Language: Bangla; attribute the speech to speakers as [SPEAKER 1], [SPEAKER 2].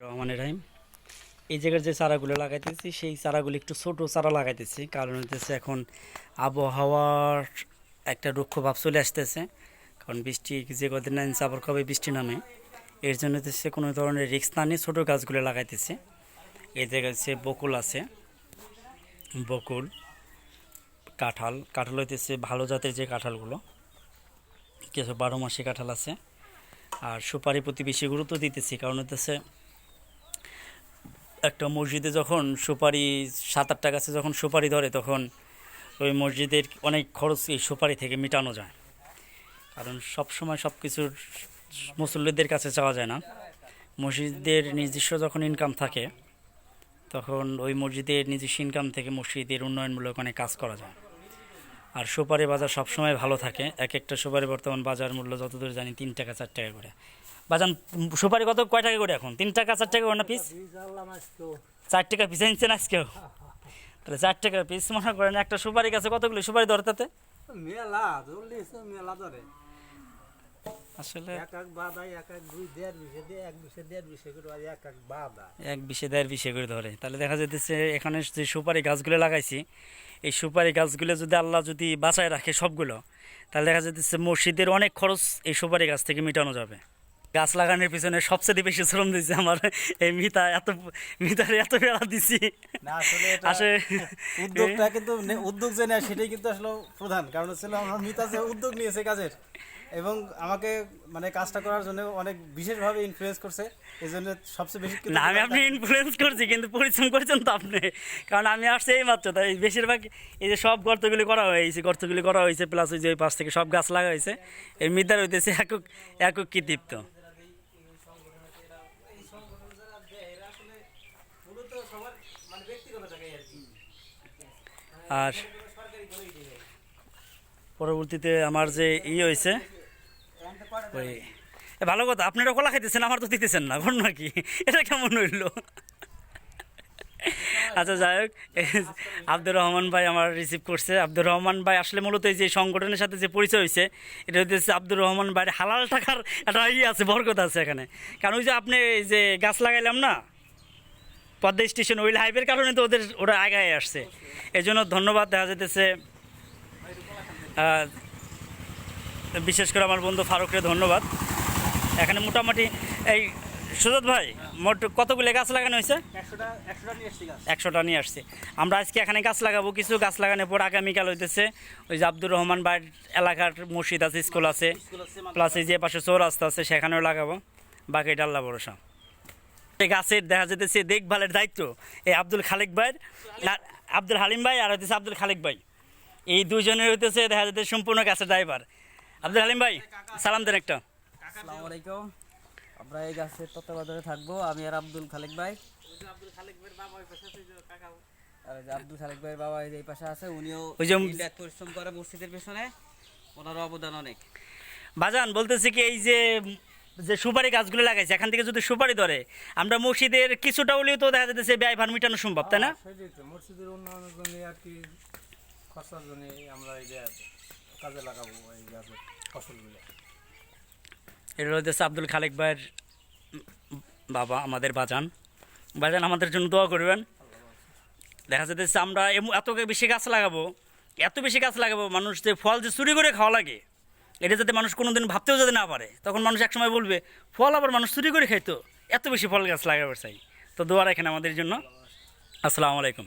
[SPEAKER 1] রহমান রাহিম। এই জায়গার যে চারাগুলো লাগাইতেছি, সেই চারাগুলো একটু ছোট চারা লাগাইতেছি। কারণ হচ্ছে এখন আবহাওয়ার একটা রুক্ষ ভাব চলে আসতেছে। কারণ বৃষ্টি যে কদিন না নিচ্ছে আবার কবে বৃষ্টি নামে, এর জন্য হচ্ছে কোনো ধরনের রিক্স না নিয়ে ছোটো গাছগুলো লাগাইতেছে। এই জায়গায় হচ্ছে বকুল আছে। বকুল, কাঁঠাল কাঁঠাল হইতেছে ভালো জাতের যে কাঁঠালগুলো। কিছু বারো মাসে কাঁঠাল আছে। আর সুপারি প্রতি বেশি গুরুত্ব দিতেছি। কারণ হইতেছে একটা মসজিদে যখন সুপারি, সাত আটটা গাছে যখন সুপারি ধরে, তখন ওই মসজিদের অনেক খরচ এই সুপারি থেকে মেটানো যায়। কারণ সব সময় সব কিছুর মুসল্লিদের কাছে চাওয়া যায় না। মসজিদের নিজস্ব যখন ইনকাম থাকে, তখন ওই মসজিদের নিজস্ব ইনকাম থেকে মসজিদের উন্নয়নমূলক অনেক কাজ করা যায়। আর সুপারি বাজার সবসময় ভালো থাকে। এক একটা সুপারি বর্তমান বাজার মূল্য যতদূর জানি তিন টাকা, চার টাকা করে। বাজান সুপারি কত কয় টাকা করে এখন? তিন টাকা চার টাকা করে না পিস চার টাকা পিস আনছেন আজকেও? তাহলে চার টাকা পিস মনে করেন একটা সুপারি গাছে কতগুলো সুপারি ধরে তাতে?
[SPEAKER 2] মেলা মেলা ধরে।
[SPEAKER 1] আসলে
[SPEAKER 2] এক এক বাদাই এক এক দুই দেড় বিশে দিয়ে এক বিশে দেড় বিশে করে এক এক বাদা।
[SPEAKER 1] এক বিশে দেড় বিশে করে ধরে। তাহলে দেখা যেতেছে এখানে যে সুপারি গাছগুলো লাগাইছি এই সুপারি গাছগুলো যদি আল্লাহ যদি বাঁচায় রাখে সবগুলো তাহলে দেখা যেতেছে মসজিদের অনেক খরচ এই সুপারি গাছ থেকে মেটানো যাবে। গাছ লাগানোর পিছনে সবচেয়ে বেশি শ্রম দিচ্ছে আমার। এই মিতা এত মিতার এত বেড়া দিছি।
[SPEAKER 2] না আসলে উদ্যোগটা কিন্তু উদ্যোগ যে নেয় সেটাই কিন্তু আসলে প্রধান। কারণ হচ্ছে আমার মিতা যে উদ্যোগ নিয়েছে কাজের এবং আমাকে মানে কাজটা করার জন্য অনেক বিশেষভাবে ইনফ্লুয়েন্স করছে এই জন্য সবচেয়ে বেশি
[SPEAKER 1] না আমি আপনি ইনফ্লুয়েন্স করছি কিন্তু পরিশ্রম করেছেন তো আপনি। কারণ আমি আসছি এই মাত্র তাই বেশিরভাগ এই যে সব গর্তগুলি করা হয়েছে গর্তগুলি করা হয়েছে প্লাস ওই যে ওই পাশ থেকে সব গাছ লাগা হয়েছে এই মিদার হইতেছে একক একক কৃতিত্ব। আর পরবর্তীতে আমার যে ই হয়েছে, ওই ভালো কথা, আপনারা কলা খাইতেছেন, আমার তো দিতেছেন না ঘটনা কি এটা কেমন হইল? আচ্ছা যাই হোক আব্দুর রহমান ভাই আমার রিসিভ করছে। আব্দুর রহমান ভাই আসলে মূলত এই যে সংগঠনের সাথে যে পরিচয় হয়েছে, এটা হচ্ছে আব্দুর রহমান ভাইয়ের হালাল টাকার একটা ইয়ে আছে, বরকত আছে এখানে। কারণ ওই যে আপনি যে গাছ লাগাইলাম না পদ্মা স্টেশন ওই হাইপের কারণে তো ওদের ওরা আগায় আসছে। এই জন্য ধন্যবাদ দেখা যেতেছে বিশেষ করে আমার বন্ধু ফারুককে ধন্যবাদ। এখানে মোটামুটি এই সুজত ভাই মোট কতগুলো গাছ লাগানো হয়েছে?
[SPEAKER 2] একশোটা নিয়ে
[SPEAKER 1] আসছে আমরা আজকে এখানে গাছ লাগাবো কিছু গাছ লাগানোর পর আগামীকাল হইতেছে ওই যে আব্দুর রহমান ভাইয়ের এলাকার মসজিদ আছে স্কুল আছে। প্লাস এই যে পাশে চৌরাস্তা আছে সেখানেও লাগাবো। বাকিটা আল্লাহ ভরসা। এই গাছের দেখা যেতেছে দেখভালের দায়িত্ব। এই আব্দুল খালেক ভাইয়ের আর আব্দুল হালিম ভাই আর হইতেছে আব্দুল খালেক ভাই। এই দুজনের হইতেছে দেখা যেতে সম্পূর্ণ গাছের ড্রাইভার আব্দুল হালিম ভাই সালাম দেন একটা।
[SPEAKER 3] আসসালামু আলাইকুম। আমরা এই গাছের তত্ত্বাবধানে থাকব। আমি আর আব্দুল খালেক ভাই। আর এই যে আব্দুল খালেক ভাইয়ের বাবা এই পাশে আছে উনিও
[SPEAKER 1] ওই
[SPEAKER 3] পরিশ্রম করে মসজিদের পেছনে। ওনার অবদান অনেক।
[SPEAKER 1] বাজান বলতেছি কি এই যে যে সুপারি গাছগুলো লাগাইছে এখান থেকে যদি সুপারি ধরে আমরা মসজিদের কিছুটা হলেও তো দেখা যাচ্ছে ব্যয় ভার মেটানো সম্ভব তাই না?
[SPEAKER 2] মসজিদের উন্নয়নের জন্য আর কি খরচার জন্য আমরা এই কাজে লাগাবো এই ফসলগুলো।
[SPEAKER 1] এটা হচ্ছে আব্দুল খালেক ভাইয়ের বাবা আমাদের বাজান। বাজান আমাদের জন্য দোয়া করবেন। দেখা যাচ্ছে আমরা এত বেশি গাছ লাগাবো এত বেশি গাছ লাগাবো মানুষ যে ফল যে চুরি করে খাওয়া লাগে এটা যাতে মানুষ কোনোদিন ভাবতেও যাতে না পারে। তখন মানুষ একসময় বলবে, ফল আবার মানুষ চুরি করে খাইতো। এত বেশি ফল গাছ লাগাবার চাই। তো দোয়ার এখানে আমাদের জন্য। আসসালামু আলাইকুম।